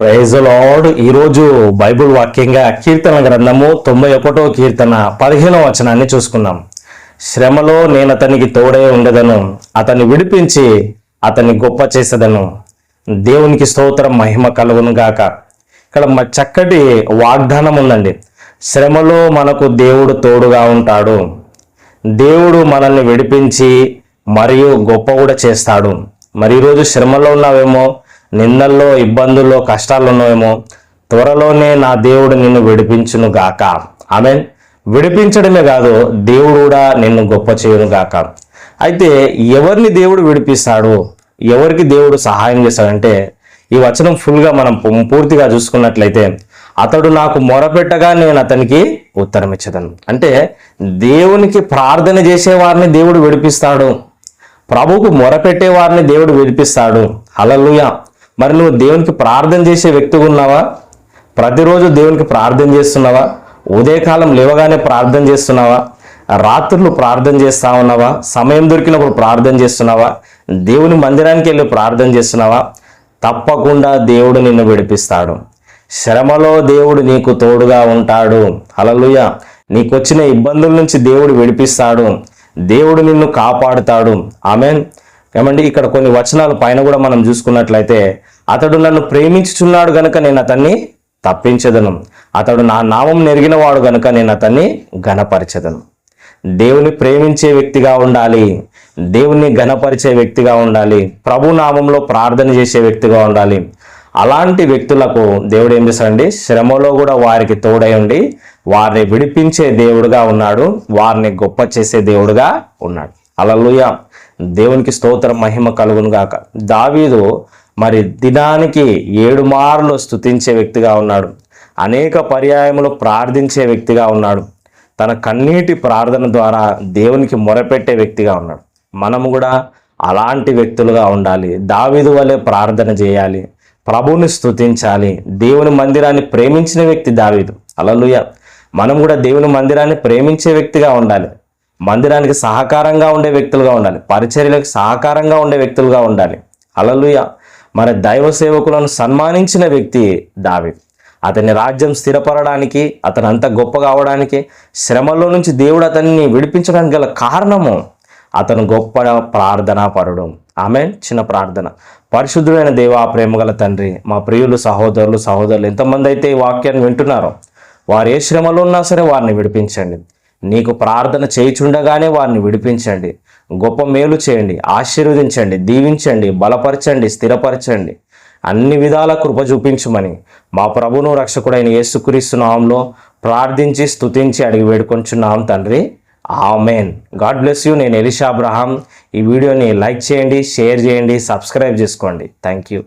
Praise Lord ఈరోజు Bible వాక్యంగా కీర్తన గ్రంథము తొంభై ఒకటో కీర్తన పదిహేనో వచనాన్ని చూసుకుందాం. శ్రమలో నేను అతనికి తోడే ఉండదను అతన్ని విడిపించి అతన్ని గొప్ప చేసేదను. దేవునికి స్తోత్రం మహిమ కలుగును గాక. ఇక్కడ చక్కటి వాగ్దానం ఉందండి. శ్రమలో మనకు దేవుడు తోడుగా ఉంటాడు. దేవుడు మనల్ని విడిపించి మరియు గొప్ప కూడా చేస్తాడు. మరి ఈరోజు శ్రమలో ఉన్నావేమో? నిందల్లో ఇబ్బందుల్లో కష్టాలు ఉన్నాయేమో త్వరలోనే నా దేవుడు నిన్ను విడిపించును గాక. ఆమె విడిపించడమే కాదు దేవుడు కూడా నిన్ను గొప్ప చేయును గాక. అయితే ఎవరిని దేవుడు విడిపిస్తాడు? ఎవరికి దేవుడు సహాయం చేస్తాడంటే ఈ వచనం ఫుల్గా మనం పూర్తిగా చూసుకున్నట్లయితే అతడు నాకు మొరపెట్టగా నేను అతనికి ఉత్తరం ఇచ్చదను. అంటే దేవునికి ప్రార్థన చేసేవారిని దేవుడు విడిపిస్తాడు. ప్రభువుకు మొరపెట్టే వారిని దేవుడు విడిపిస్తాడు. హల్లెలూయ. మరి నువ్వు దేవునికి ప్రార్థన చేసే వ్యక్తిగా ఉన్నావా? ప్రతిరోజు దేవునికి ప్రార్థన చేస్తున్నావా? ఉదయకాలం లేవగానే ప్రార్థన చేస్తున్నావా? రాత్రులు ప్రార్థన చేస్తా ఉన్నావా? సమయం దొరికినప్పుడు ప్రార్థన చేస్తున్నావా? దేవుని మందిరానికి వెళ్ళి ప్రార్థన చేస్తున్నావా? తప్పకుండా దేవుడు నిన్ను విడిపిస్తాడు. శ్రమలో దేవుడు నీకు తోడుగా ఉంటాడు. అలలుయ నీకు వచ్చిన ఇబ్బందుల నుంచి దేవుడు విడిపిస్తాడు. దేవుడు నిన్ను కాపాడుతాడు. ఆమెన్. ఏమండి ఇక్కడ కొన్ని వచనాలు పైన కూడా మనం చూసుకున్నట్లయితే అతడు నన్ను ప్రేమించుచున్నాడు గనుక నేను అతన్ని తప్పించదను. అతడు నా నామం నెరిగిన వాడు గనుక నేను అతన్ని ఘనపరచదను. దేవుని ప్రేమించే వ్యక్తిగా ఉండాలి. దేవుని ఘనపరిచే వ్యక్తిగా ఉండాలి. ప్రభు నామంలో ప్రార్థన చేసే వ్యక్తిగా ఉండాలి. అలాంటి వ్యక్తులకు దేవుడు ఏం చేస్తాడండి? శ్రమలో కూడా వారికి తోడై ఉండి వారిని విడిపించే దేవుడుగా ఉన్నాడు. వారిని గొప్ప చేసే దేవుడుగా ఉన్నాడు. అలలుయ దేవునికి స్తోత్రం మహిమ కలుగును గాక దావీదు మరి దినానికి ఏడు మార్లు స్తుతించే వ్యక్తిగా ఉన్నాడు. అనేక పర్యాయములు ప్రార్థించే వ్యక్తిగా ఉన్నాడు. తన కన్నీటి ప్రార్థన ద్వారా దేవునికి మొరపెట్టే వ్యక్తిగా ఉన్నాడు. మనము కూడా అలాంటి వ్యక్తులుగా ఉండాలి. దావిదు వలె ప్రార్థన చేయాలి. ప్రభువుని స్తుతించాలి. దేవుని మందిరాన్ని ప్రేమించిన వ్యక్తి దావీదు. అలలుయ మనం కూడా దేవుని మందిరాన్ని ప్రేమించే వ్యక్తిగా ఉండాలి. మందిరానికి సహకారంగా ఉండే వ్యక్తులుగా ఉండాలి. పరిచర్యలకు సహకారంగా ఉండే వ్యక్తులుగా ఉండాలి. అలలుయ మరి దైవ సేవకులను సన్మానించిన వ్యక్తి దావి అతని రాజ్యం స్థిరపడడానికి అతను అంత గొప్ప కావడానికి శ్రమలో నుంచి దేవుడు అతన్ని విడిపించడానికి గల కారణము అతను గొప్ప ప్రార్థనా పరుడు ఆమె చిన్న ప్రార్థన. పరిశుద్ధుడైన దేవా ప్రేమగల తండ్రి మా ప్రియులు సహోదరులు సహోదరులు ఎంతమంది అయితే ఈ వాక్యాన్ని వింటున్నారో వారు ఏ శ్రమలో ఉన్నా సరే వారిని విడిపించండి. నీకు ప్రార్థన చేయిచుండగానే వారిని విడిపించండి. గొప్ప మేలు చేయండి ఆశీర్వదించండి దీవించండి బలపరచండి స్థిరపరచండి. అన్ని విధాల కృప చూపించమని మా ప్రభును రక్షకుడైన యేసుక్రీస్తు నామంలో ప్రార్థించి స్తుతించి అడిగి వేడుకొంచున్నాం తండ్రి. ఆమెన్. God bless you. నేను ఎలిషా అబ్రహాం. ఈ వీడియోని లైక్ చేయండి షేర్ చేయండి సబ్స్క్రైబ్ చేసుకోండి. Thank you.